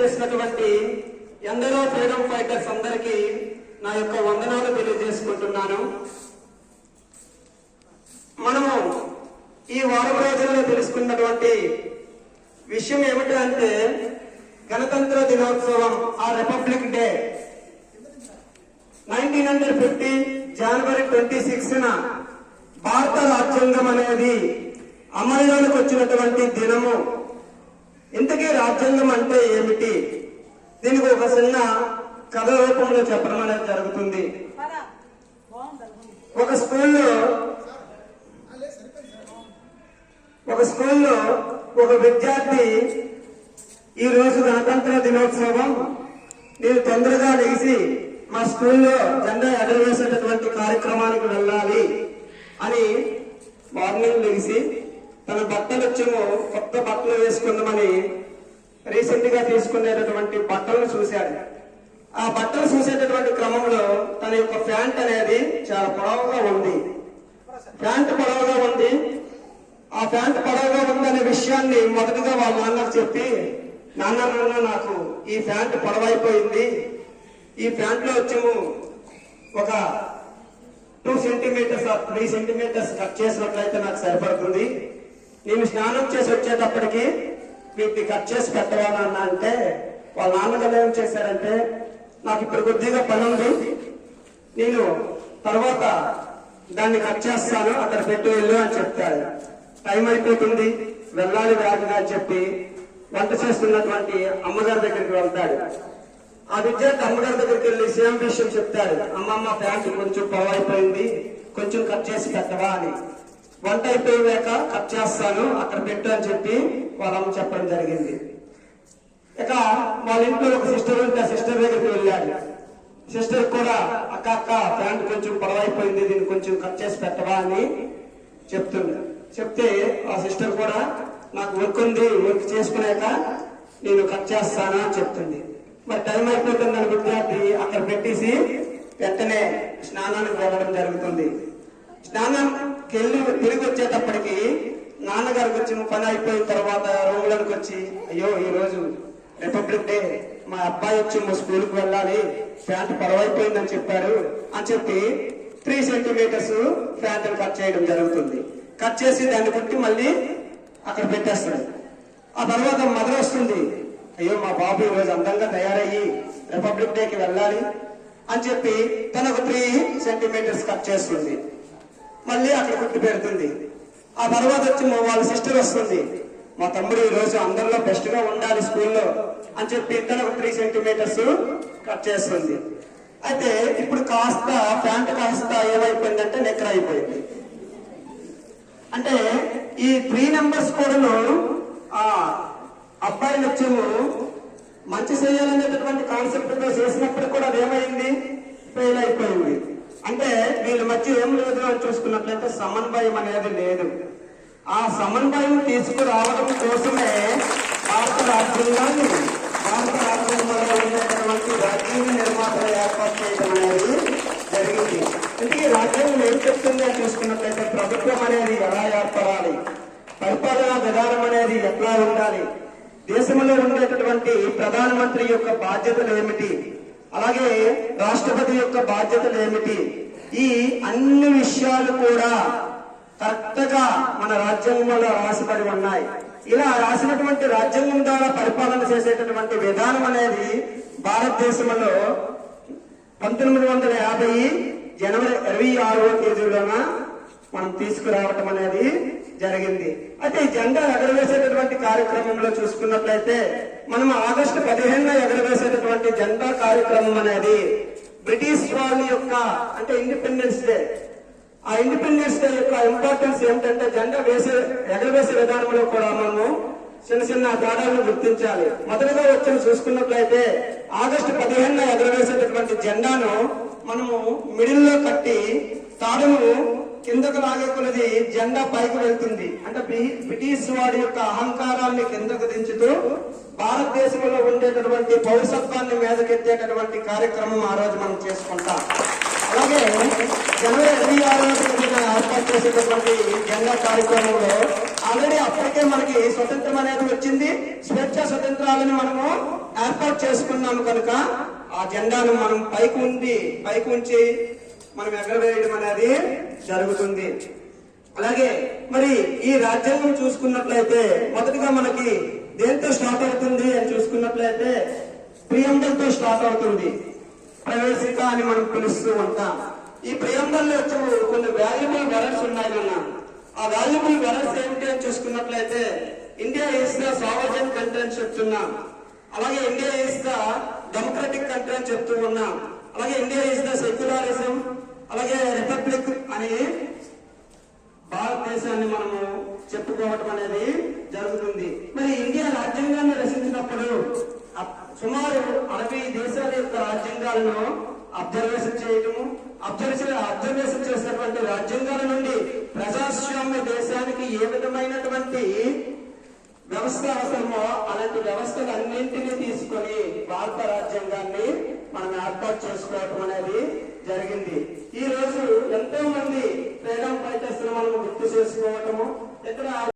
చేసినటువంటి ఎందరో freedom fighters అందరికీ నా యొక్క వందనాలు తెలియజేసుకుంటున్నాను. మనము ఈ వారం రోజుల్లో తెలుసుకున్నటువంటి విషయం ఏమిటంటే గణతంత్ర దినోత్సవం ఆ republic day nineteen hundred fifty January twenty six భారత రాజ్యాంగం అనేది అమలులోకి వచ్చినటువంటి దినము. ఇంతకీ రాజ్యాంగం అంటే ఏమిటి? దీనికి ఒక చిన్న కథ రూపంలో చెప్పడం అనేది జరుగుతుంది. ఒక స్కూల్లో ఒక స్కూల్లో ఒక విద్యార్థి ఈ రోజు గణతంత్ర దినోత్సవం. నేను తొందరగా లేచి మా స్కూల్లో జెండా ఎగరవేసేటటువంటి కార్యక్రమానికి వెళ్ళాలి అని మార్నింగ్ లేచి తన బట్టలు వచ్చేమో కొత్త బట్టలు వేసుకుందామని రీసెంట్గా తీసుకునేటటువంటి బట్టలను చూశాడు. ఆ బట్టలు చూసేటటువంటి క్రమంలో తన యొక్క ప్యాంట్ అనేది చాలా పొడవుగా ఉంది. ప్యాంట్ పొడవుగా ఉంది. ఆ ప్యాంట్ పొడవుగా ఉందనే విషయాన్ని మొదటగా వాళ్ళ నాన్నకు చెప్పి నాన్న నాన్న నాకు ఈ ప్యాంట్ పొడవైపోయింది. ఈ ప్యాంట్లో వచ్చేమో ఒక two centimeters three centimeters cut చేసినట్లయితే నాకు సరిపడుతుంది. నేను స్నానం చేసి వచ్చేటప్పటికి వీటిని కట్ చేసి పెట్టవా నాన్న అంటే వాళ్ళ నాన్నగారు ఏం చేశారంటే నాకు ఇప్పుడు కొద్దిగా పని ఉంది నేను తర్వాత దాన్ని కట్ చేస్తాను అక్కడ పెట్టి వెళ్ళు అని చెప్తాడు టైం అయిపోతుంది వెళ్ళాలి వేగంగా అని చెప్పి వంట చేస్తున్నటువంటి అమ్మగారి దగ్గరికి వెళ్తాడు. ఆ విద్యార్థి అమ్మగారి దగ్గరికి వెళ్ళి సేమ్ విషయం చెప్తాడు. అమ్మమ్మ ప్యాంటు కొంచెం పొడవైపోయింది కొంచెం కట్ చేసి పెట్టవా అని. వంట అయిపోయాక కట్ చేస్తాను అక్కడ పెట్టు అని చెప్పి వాళ్ళమ్మ చెప్పడం జరిగింది. ఇక వాళ్ళ ఇంట్లో ఒక సిస్టర్ ఉంటే ఆ సిస్టర్ దగ్గరికి వెళ్ళాడు. సిస్టర్ కూడా అక్క అక్క ప్యాంట్ కొంచెం పొడవైపోయింది దీన్ని కొంచెం కట్ చేసి పెట్టవా అని చెప్తుంది చెప్తే ఆ సిస్టర్ కూడా నాకు వర్క్ ఉంది వర్క్ చేసుకున్నాక నేను కట్ చేస్తానా అని చెప్తుంది. మరి టైం అయిపోతుందని విద్యార్థి అక్కడ పెట్టేసి వెంటనే స్నానానికి వెళ్ళడం జరుగుతుంది. స్నానంకి వెళ్ళి తిరిగి వచ్చేటప్పటికి నాన్నగారికి వచ్చిన పని అయిపోయిన తర్వాత రోగులకు వచ్చి అయ్యో ఈ రోజు రిపబ్లిక్ డే మా అబ్బాయి వచ్చి మా స్కూల్కి వెళ్ళాలి. ప్యాంట్ పొడవైపోయిందని చెప్పారు అని చెప్పి త్రీ సెంటీమీటర్స్ ప్యాంట్ కట్ చేయడం జరుగుతుంది. కట్ చేసి దాన్ని కొట్టి మళ్ళీ అక్కడ పెట్టేస్తాడు ఆ తర్వాత మదర్ వస్తుంది. అయ్యో మా బాబు ఈరోజు రోజు అందంగా తయారయ్యి రిపబ్లిక్ డేకి వెళ్ళాలి అని చెప్పి తనకు త్రీ సెంటీమీటర్స్ కట్ చేస్తుంది. మళ్ళీ అక్కడ కుట్టి పెడుతుంది. ఆ తర్వాత వచ్చి వాళ్ళ సిస్టర్ వస్తుంది. మా తమ్ముడు ఈ రోజు అందరిలో బెస్ట్గా ఉండాలి స్కూల్లో అని చెప్పి ఇద్దరు ఒక త్రీ సెంటీమీటర్స్ కట్ చేస్తుంది. అయితే ఇప్పుడు కాస్త ప్యాంట్ కాస్త ఏమైపోయిందంటే నెక్కర్ అయిపోయింది. అంటే ఈ త్రీ నెంబర్స్ కూడాను ఆ అబ్బాయిలు వచ్చేమో మంచి చేయాలనేటటువంటి కాన్సెప్ట్తో చేసినప్పుడు కూడా అదేమైంది? ఫెయిల్ అయిపోయింది. అంటే వీళ్ళ మధ్య ఏం లేదు. చూసుకున్నట్లయితే సమన్వయం అనేది లేదు. ఆ సమన్వయం తీసుకురావడం కోసమే భారత రాజ్యాంగాన్ని భారత రాజ్యాంగంలో ఉండేటటువంటి రాజ్యాంగ నిర్మాతలు ఏర్పాటు చేయడం అనేది జరిగింది. అంటే ఈ రాజ్యాంగం ఏం చెప్తుంది అని చూసుకున్నట్లయితే ప్రభుత్వం అనేది ఎలా ఏర్పడాలి పరిపాలనా విధానం అనేది ఎట్లా ఉండాలి దేశంలో ఉండేటటువంటి ప్రధానమంత్రి యొక్క బాధ్యతలు ఏమిటి అలాగే రాష్ట్రపతి యొక్క బాధ్యతలు ఏమిటి ఈ అన్ని విషయాలు కూడా కరెక్ట్గా మన రాజ్యాంగంలో రాసిపడి ఉన్నాయి. ఇలా రాసినటువంటి రాజ్యాంగం ద్వారా పరిపాలన చేసేటటువంటి విధానం అనేది భారతదేశంలో పంతొమ్మిది వందల యాభై జనవరి ఇరవై ఆరవ తేదీలోన మనం తీసుకురావటం అనేది జరిగింది. అయితే జెండా ఎగరవేసేటటువంటి కార్యక్రమంలో చూసుకున్నట్లయితే మనం ఆగస్టు పదిహేనున ఎగరవేసేటటువంటి జెండా కార్యక్రమం అనేది బ్రిటిష్ వాళ్ళ యొక్క అంటే ఇండిపెండెన్స్ డే ఆ ఇండిపెండెన్స్ డే యొక్క ఇంపార్టెన్స్ ఏమిటంటే జెండా వేసే ఎగరవేసే విధానంలో కూడా మనము చిన్న చిన్న తేడాలను గుర్తించాలి. మొదటిగా వచ్చిన చూసుకున్నట్లయితే ఆగస్టు పదిహేనున ఎగరవేసేటటువంటి జెండాను మనము మిడిల్లో కట్టి తాడును కిందకు లాగే జెండా పైకి వెళ్తుంది. అంటే బ్రి- బ్రిటిష్ వాడి యొక్క అహంకారాన్ని కిందకు దించుతూ భారతదేశంలో ఉండేటటువంటి పౌరసత్వాన్ని మీదకెత్తేటటువంటి కార్యక్రమం ఆ రోజు మనం చేసుకుంటాం. అలాగే జనవరి ఇరవై ఆరో తేదీన ఏర్పాటు చేసేటటువంటి జెండా కార్యక్రమంలో ఆల్రెడీ అప్పటికే మనకి స్వతంత్రం అనేది వచ్చింది. స్వేచ్ఛ స్వతంత్రాలని మనము ఏర్పాటు చేసుకున్నాము కనుక ఆ జెండాను మనం పైకి ఉండి పైకి ఉంచి మనం ఎగరవేయడం అనేది జరుగుతుంది. అలాగే మరి ఈ రాజ్యాంగం చూసుకున్నట్లయితే మొదటిగా మనకి దేంతో స్టార్ట్ అవుతుంది అని చూసుకున్నట్లయితే ప్రియంబల్తో స్టార్ట్ అవుతుంది. ప్రవేశిక అని మనం పిలుస్తూ ఉంటాం. ఈ ప్రియంబల్లో కొన్ని వాల్యుబుల్ వెరల్స్ ఉన్నాయి మన ఆ వాల్యుబుల్ వెరల్స్ ఏమిటి అని చూసుకున్నట్లయితే India is the sovereign country అని చెప్తున్నాం. అలాగే India is the democratic country అని చెప్తూ ఉన్నాం. అలాగే ఇండియా ఇస్ ద సెక్యులరిజం అలాగే రిపబ్లిక్ అని భారతదేశాన్ని మనము చెప్పుకోవటం అనేది జరుగుతుంది. మరి ఇండియా రాజ్యాంగాన్ని రచించినప్పుడు సుమారు అరవై దేశాల యొక్క రాజ్యాంగాలను అబ్జర్వేషన్ చేయటము అబ్జర్వేషన్ అబ్జర్వేషన్ చేసినటువంటి రాజ్యాంగాల నుండి ప్రజాస్వామ్య దేశానికి ఏ విధమైనటువంటి వ్యవస్థ అవసరమో అలాంటి వ్యవస్థలు అన్నింటినీ తీసుకొని భారత రాజ్యాంగాన్ని మనం ఏర్పాటు చేసుకోవటం అనేది జరిగింది. ఈ రోజు ఎంతో మంది ఫ్రీడమ్ ఫైటర్స్ మనం గుర్తు చేసుకోవటము ఇక్కడ